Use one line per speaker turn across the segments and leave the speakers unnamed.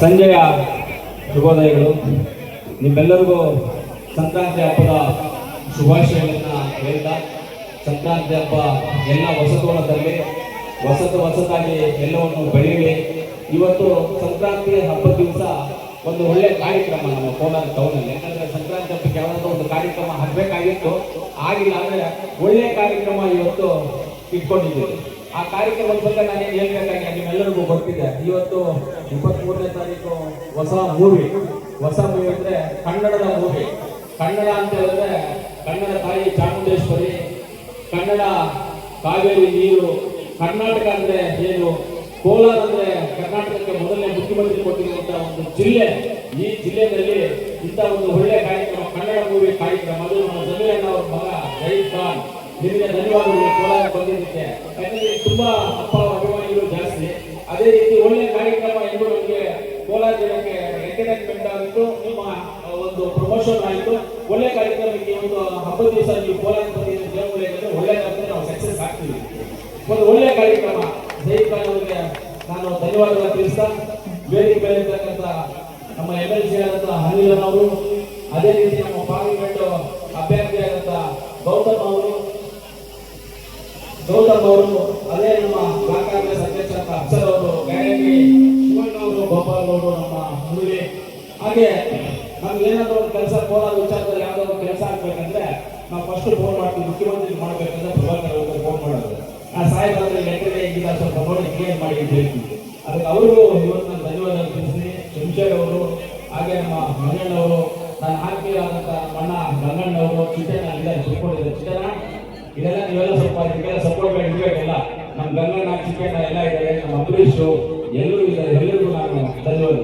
ಸಂಜೆಯ ಶುಭೋದಯಗಳು. ನಿಮ್ಮೆಲ್ಲರಿಗೂ ಸಂಕ್ರಾಂತಿ ಹಬ್ಬದ ಶುಭಾಶಯಗಳನ್ನು ಹೇಳ್ತಾ, ಸಂಕ್ರಾಂತಿ ಹಬ್ಬ ಎಲ್ಲ ಹೊಸತೋಣದಲ್ಲಿ ಹೊಸತು ಹೊಸತಾಗಿ ಎಲ್ಲವನ್ನು ಬೆಳೀಲಿ ಇವತ್ತು ಸಂಕ್ರಾಂತಿ ಹಬ್ಬದ ದಿವಸ ಒಂದು ಒಳ್ಳೆಯ ಕಾರ್ಯಕ್ರಮ ನಮ್ಮ ಕೋಲಾರ ಟೌನಲ್ಲಿ ಯಾಕಂದರೆ ಸಂಕ್ರಾಂತಿ ಹಬ್ಬಕ್ಕೆ ಯಾವುದಾದ್ರು ಒಂದು ಕಾರ್ಯಕ್ರಮ ಆಗಬೇಕಾಗಿತ್ತು ಆಗಿಲ್ಲ ಅಂದರೆ ಒಳ್ಳೆಯ ಕಾರ್ಯಕ್ರಮ ಇವತ್ತು ಇಟ್ಕೊಂಡಿದ್ದೀವಿ. ಆ ಕಾರ್ಯಕ್ರಮದ ಬಗ್ಗೆ ನಾನು ಏನು ಹೇಳ್ಬೇಕಾಗಿ ನಿಮ್ಮೆಲ್ಲರಿಗೂ ಗೊತ್ತಿದೆ. ಇವತ್ತು ಇಪ್ಪತ್ಮೂರನೇ ತಾರೀಕು ಹೊಸ ಮೂವಿ ಹೊಸ ಮೂವಿ ಅಂದ್ರೆ ಕನ್ನಡದ ಮೂವಿ ಕನ್ನಡ ಅಂತ ಹೇಳಿದ್ರೆ ಕನ್ನಡ ತಾಯಿ ಚಾಮುಂಡೇಶ್ವರಿ, ಕನ್ನಡ ಕಾವೇರಿ ನೀರು, ಕರ್ನಾಟಕ ಅಂದ್ರೆ ಏನು? ಕೋಲಾರ ಅಂದ್ರೆ ಕರ್ನಾಟಕಕ್ಕೆ ಮೊದಲನೇ ಮುಖ್ಯಮಂತ್ರಿ ಕೊಟ್ಟಿರುವಂತಹ ಒಂದು ಜಿಲ್ಲೆ. ಈ ಜಿಲ್ಲೆಯಲ್ಲಿ ಇಂಥ ಒಂದು ಒಳ್ಳೆ ಕಾರ್ಯಕ್ರಮ, ಕನ್ನಡ ಮೂವಿ ಕಾರ್ಯಕ್ರಮ. ಅದು ನಮ್ಮ ಜಮೀರಣ್ಣ ಮಗ ಜೈ ಖಾನ್. ನಿಮಗೆ ಧನ್ಯವಾದಗಳು ಕೋಲಾರ ಬಂದಿದ್ದಕ್ಕೆ ಯಾಕಂದ್ರೆ ತುಂಬಾ ಅಪ್ಪ ಅಭಿಮಾನಿಗಳು ಜಾಸ್ತಿ. ಅದೇ ರೀತಿ ಒಳ್ಳೆ ಕಾರ್ಯಕ್ರಮ ಎಂದು ನಮಗೆ ಕೋಲಾರ ಜನಕ್ಕೆ ಎಂಟರ್ಟೈನ್ಮೆಂಟ್ ಆಗಿತ್ತು ನಿಮ್ಮ ಒಂದು ಪ್ರಮೋಷನ್ ಆಯಿತು ಒಳ್ಳೆ ಕಾರ್ಯಕ್ರಮಕ್ಕೆ ಒಂದು ಹಬ್ಬದ ದಿವಸ ನೀವು ಕೋಲಾರ ಬಂದಿದ್ದು ದೇವಮೂಲೆ ಒಳ್ಳೆ ಕಾರ್ಯಕ್ರಮ, ನಾವು ಸಕ್ಸಸ್ ಆಗ್ತೀವಿ. ಒಂದು ಒಳ್ಳೆ ಕಾರ್ಯಕ್ರಮ. ಜೈತ್ ಅವರಿಗೆ ನಾನು ಧನ್ಯವಾದಗಳು ತಿಳಿಸ್ತಾ, ವೇದಿಕೆ ಮೇಲೆ ಇರ್ತಕ್ಕಂಥ ನಮ್ಮ ಎಂ ಎಲ್ ಸಿ ಹನಿಲನ್ ಅವರು, ಅದೇ ರೀತಿ ನಮ್ಮ ಪಾರ್ಲಿಮೆಂಟ್ ಅಭ್ಯರ್ಥಿ ಆದಂತಹ ಗೌತಮ್ ಅವರು ಗೌತಮ್ ಅವರು ಅದೇ ನಮ್ಮ ಬ್ಲಾಕ್ ಕಾಂಗ್ರೆಸ್ ಅಧ್ಯಕ್ಷ ಅಂತ ಅಫ್ಸರ್ ಅವರು ಗ್ಯಾರಂಟಿ ಶಿವಣ್ಣ ಅವರು, ಗೋಪಾಲ್ ಅವರು ನಮ್ಮ ಮುರಳಿ ಹಾಗೆ ನಮ್ಗೆ ಏನಾದ್ರು ಒಂದು ಕೆಲಸ ಕೋಲಾರ ವಿಚಾರದಲ್ಲಿ ಯಾವ್ದಾದ್ರು ಕೆಲಸ ಆಗ್ಬೇಕಂದ್ರೆ ನಾವು ಫಸ್ಟ್ ಫೋನ್ ಮಾಡ್ತೀವಿ ಮುಖ್ಯಮಂತ್ರಿ ಮಾಡ್ಬೇಕಂದ್ರೆ ಪ್ರಭಾಕರ್ ಅವ್ರಿಗೆ ಫೋನ್ ಮಾಡೋದು. ಆ ಸಾಹೇಬ್ ಲೆಕ್ಕದೇ ಈಗ ಸ್ವಲ್ಪ ನೋಡಿ ಕ್ಲಿಯರ್ ಮಾಡಿ ಅಂತ ಹೇಳ್ತೀವಿ ಅದಕ್ಕೆ ಅವರು ಇವತ್ತು ನಾನು ಧನ್ಯವಾದ ತಿಳಿಸಿ ಶಂಶರ್ ಅವರು, ಹಾಗೆ ನಮ್ಮ ಮಂಗಣ್ಣವರು ನಾನು ಆತ್ಮೀಯರಾದಂಥ ಅಣ್ಣ ಗಂಗಣ್ಣವರು ಚಿಟ್ಟಣ್ಣ ಇಲ್ಲ ತಿಳ್ಕೊಂಡಿದ್ದಾರೆ ಚಿಟ್ಟಣ್ಣ ಇದೆಲ್ಲ ನೀವೆಲ್ಲ ಸ್ವಲ್ಪ ಇದಕ್ಕೆಲ್ಲ ಸಪೋರ್ಟ್ ಇರಬೇಕಲ್ಲ. ನಮ್ಮ ಗಂಗಣ್ಣ, ಚಿಕ್ಕಣ್ಣ ಎಲ್ಲ ಇದ್ದಾರೆ, ನಮ್ಮ ಅಂಬರೀಶ್, ಎಲ್ಲರೂ ಇದ್ದಾರೆ, ಎಲ್ಲರಿಗೂ ನಾನು ಧನ್ಯವಾದ.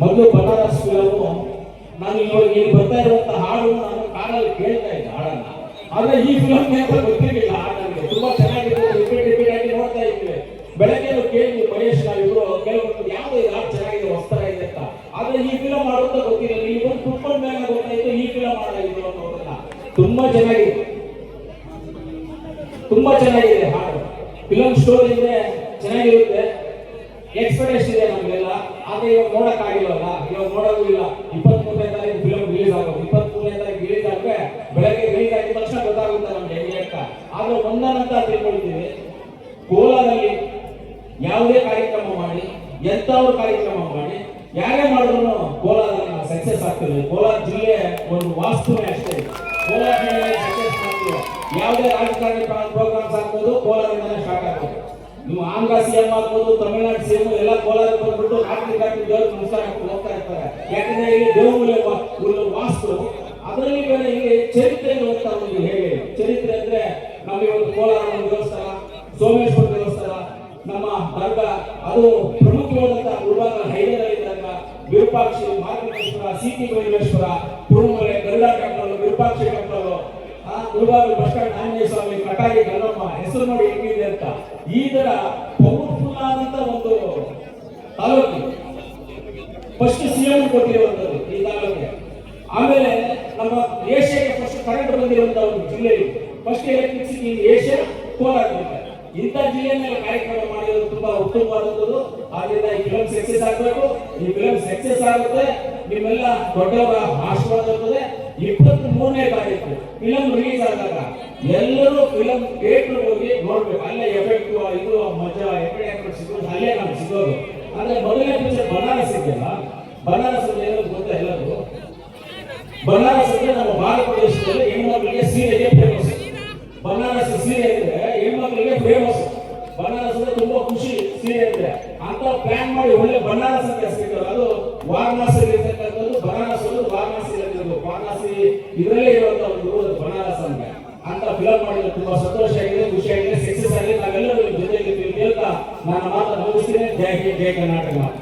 ಮೊದಲು ಬನಾರಸ್ ನಾನು ಇವಾಗ ಇಲ್ಲಿ ಬರ್ತಾ ಇರುವಂತ ಹಾಡು ನಾನು ಕಾಡಲ್ಲಿ ಕೇಳ್ತಾ ಇದ್ದೆ, ಹಾಡನ್ನ. ಆದ್ರೆ ಈ ಫಿಲಮ್ ಗೊತ್ತಿರಲಿಲ್ಲ, ಹಾಡು ನನಗೆ. ತುಂಬಾ ಚೆನ್ನಾಗಿದೆ ರಿಪೀಟ್ ರಿಪೀಟ್ ಆಗಿ ನೋಡ್ತಾ ಇದ್ವಿ ಬೆಳಗ್ಗೆ ಕೇಳಿ ತುಂಬಾ ಚೆನ್ನಾಗಿದೆ ಹಾಡು. ಫಿಲಮ್ ಸ್ಟೋರಿ ಇದ್ರೆ ಚೆನ್ನಾಗಿರುತ್ತೆ. ಎಕ್ಸ್ಪೆಕ್ಟೇಷನ್ ಇದೆ ನಮಗೆಲ್ಲ. ಆದ್ರೆ ಇವಾಗ ನೋಡಕ್ ಆಗಿಲ್ವಲ್ಲ ಇವಾಗ ನೋಡೋದು ಇಲ್ಲ. ಇಪ್ಪತ್ತ್ ಮೂರನೇ ತಾರೀಕು ಫಿಲಮ್ ರಿಲೀಸ್ ಆಗೋದು. ಇಪ್ಪತ್ತ್ ಮೂರನೇ ತಾರೀಕು ರಿಲೀಸ್ ಆದ್ರೆ ಬೆಳಗ್ಗೆ ರಿಲೀಸ್ ಆಗಿದ ತಕ್ಷಣ ಗೊತ್ತಾಗುತ್ತೆ ನಮ್ಗೆ ಹೆಂಗೆ ಅಂತ. ಆದ್ರೆ ಒಂದನಂತ ತಿಳ್ಕೊಂಡಿದ್ದೀವಿ. ಕೋಲಾರಲ್ಲಿ ಯಾವುದೇ ಕಾರ್ಯಕ್ರಮ ಮಾಡಿ ಎಂತಾವ್ರು ಕಾರ್ಯಕ್ರಮ ಮಾಡಿ, ಯಾರೇ ಮಾಡಿದ್ರು ಕೋಲಾರ ಸಕ್ಸಸ್ ಆಗ್ತದೆ. ಕೋಲಾರ ಜಿಲ್ಲೆ ಒಂದು ವಾಸ್ತುವೇ ಅಷ್ಟೇ. ಕೋಲಾರ ಜಿಲ್ಲೆ ಸಕ್ಸಸ್ ಮಾಡ್ತೀವಿ ಯಾವುದೇ ರಾಜಕಾರಣಿ ಪ್ರೋಗ್ರಾಮ್ಸ್ ಆಗ್ಬೋದು ಕೋಲಾರದಿಂದನೇ ಸ್ಟಾರ್ಟ್ ಆಗ್ತದೆ. ನೀವು ಆಂಧ್ರ ಸಿಎಂ ಆಗ್ಬೋದು, ತಮಿಳುನಾಡು ಸಿಎಂ ಎಲ್ಲ ಕೋಲಾರ ಬಂದ್ಬಿಟ್ಟು ರಾತ್ರಿ ಕಾಟಿ ದೇವ್ರ ನಮಸ್ಕಾರ ಹೋಗ್ತಾ ಇರ್ತಾರೆ. ಯಾಕಂದ್ರೆ ಇಲ್ಲಿ ದೇವಮೂಲೆ ವಾಸ್ತು. ಅದರಲ್ಲಿ ಬೇರೆ ಇಲ್ಲಿ ಚರಿತ್ರೆ ಓದ್ತಾ ಒಂದು ಹೇಗೆ ಚರಿತ್ರೆ ಅಂದ್ರೆ ನಮಗೆ ಒಂದು ಕೋಲಾರ ದೇವಸ್ಥಾನ, ಸೋಮೇಶ್ವರ ದೇವಸ್ಥಾನ, ನಮ್ಮ ದರ್ಗ ಅದು ಪ್ರಮುಖವಾದಂತಹ ಗುರುವಾರ ಹೈದರಾಬಾದ್ ದರ್ಗಾ Virupakshi Markateshwara city Byreshwara Kurumale Garuda temple Virupakshi temple ಆ ಗುರುವಾರ ಬಸ್ ಸ್ಟ್ಯಾಂಡ್ ಆಂಜನೇಯ ಸ್ವಾಮಿ ಕಟಾಗಿ ಗಲ್ಲಮ್ಮ ಹೆಸರು ನೋಡಿ ಹೆಂಗಿದೆ ಅಂತ. ಈ ತರ ಪವರ್ಫುಲ್ ಆದಂತ ಒಂದು ತಾಲೂಕು. ಫಸ್ಟ್ ಸಿಎಂ ಕೊಟ್ಟಿರುವಂತದ್ದು ಈ ತಾಲೂಕಿಗೆ. ಆಮೇಲೆ ನಮ್ಮ ಏಷ್ಯಾಗೆ ಫಸ್ಟ್ ಕರೆಂಟ್ ಬಂದಿರುವಂತ ಒಂದು ಜಿಲ್ಲೆ ಫಸ್ಟ್ ಎಲೆಕ್ಟ್ರಿಸಿಟಿ ಏಷ್ಯಾ ಕೋಲಾರ ಇಂಥ ಜಿಲ್ಲೆಯಲ್ಲಿ ಕಾರ್ಯಕ್ರಮ ಮಾಡಿರೋದು ತುಂಬಾ ಉತ್ತಮವಾದಂಥದ್ದು. ಆದ್ರಿಂದ ಈ ಫಿಲಂ ಸಕ್ಸಸ್ ಆಗಬೇಕು. ಈ ಫಿಲಂ ಸಕ್ಸಸ್ ಆಗುತ್ತೆ. ನಿಮ್ಮೆಲ್ಲ ದೊಡ್ಡವರ ಆಶೀರ್ವಾದ ಇರ್ತದೆ. ಇಪ್ಪತ್ತ್ ಮೂರನೇ ತಾರೀಕು ಫಿಲಂ ರಿಲೀಸ್ ಆದಾಗ ಎಲ್ಲರೂ ಫಿಲಂ ಥಿಯೇಟರ್ ಹೋಗಿ ನೋಡ್ಬೇಕು. ಅಲ್ಲೇ ಎಫೆಕ್ಟ್ ಇದು ಮಜಾ ಎಫೆಕ್ಟ್ ಸಿಗೋದು, ಅಲ್ಲೇ ನಮ್ಗೆ ಸಿಗೋದು. ಆದ್ರೆ ಮೊದಲನೇ ಪಿಕ್ಚರ್ ಬನಾರಸ್ ಇದೆಯಲ್ಲ? ಬನಾರಸ್ ಅಂದ್ರೆ ಏನೋ ಗೊತ್ತಾ ಎಲ್ಲರೂ ಬನಾರಸ್ ಅಂದ್ರೆ ನಮ್ಮ ಭಾರತ ದೇಶದಲ್ಲಿ ಹೆಣ್ಮಕ್ಳಿಗೆ ಸೀರೆಗೆ ಫೇಮಸ್ ಬನಾರಸ್ ಸೀರೆ ಅಂದ್ರೆ ಹೆಣ್ಮಕ್ಳಿಗೆ ಫೇಮಸ್ ಬನಾರಸ್ ಅಂದ್ರೆ ತುಂಬಾ ಖುಷಿ ಸೀರೆ ಅಂದ್ರೆ ಅಂತ ಪ್ಲಾನ್ ಮಾಡಿ ಒಳ್ಳೆ ಬನಾರಸ್ ಅಂತ ಹೆಸರಿಟ್ಟರು ಅದು ವಾರಣಾಸಿ ಇರ್ತಕ್ಕಂಥದ್ದು ಬನಾರಸ್ ಒಂದು ವಾರಣಾಸಿ ಇರೋದು ವಾರಣಾಸಿ ಇದರಲ್ಲೇ ಇರುವಂತ ಒಂದು ಊರು ಬನಾರಸ್ ಅಂತ ಅಂತ ಮಾಡಿದ ತುಂಬಾ ಸಂತೋಷ ಆಗಿದೆ ಖುಷಿಯಾಗಿದೆ ಸಕ್ಸಸ್ ಆಗಿದೆ. ನಾವೆಲ್ಲರೂ ಜೊತೆಗೆ ಹೇಳ್ತಾ ನಾನು ಮಾತನ್ನು ಮುಗಿಸ್ತೀನಿ. ಜಯ ಜಯ ಕರ್ನಾಟಕ.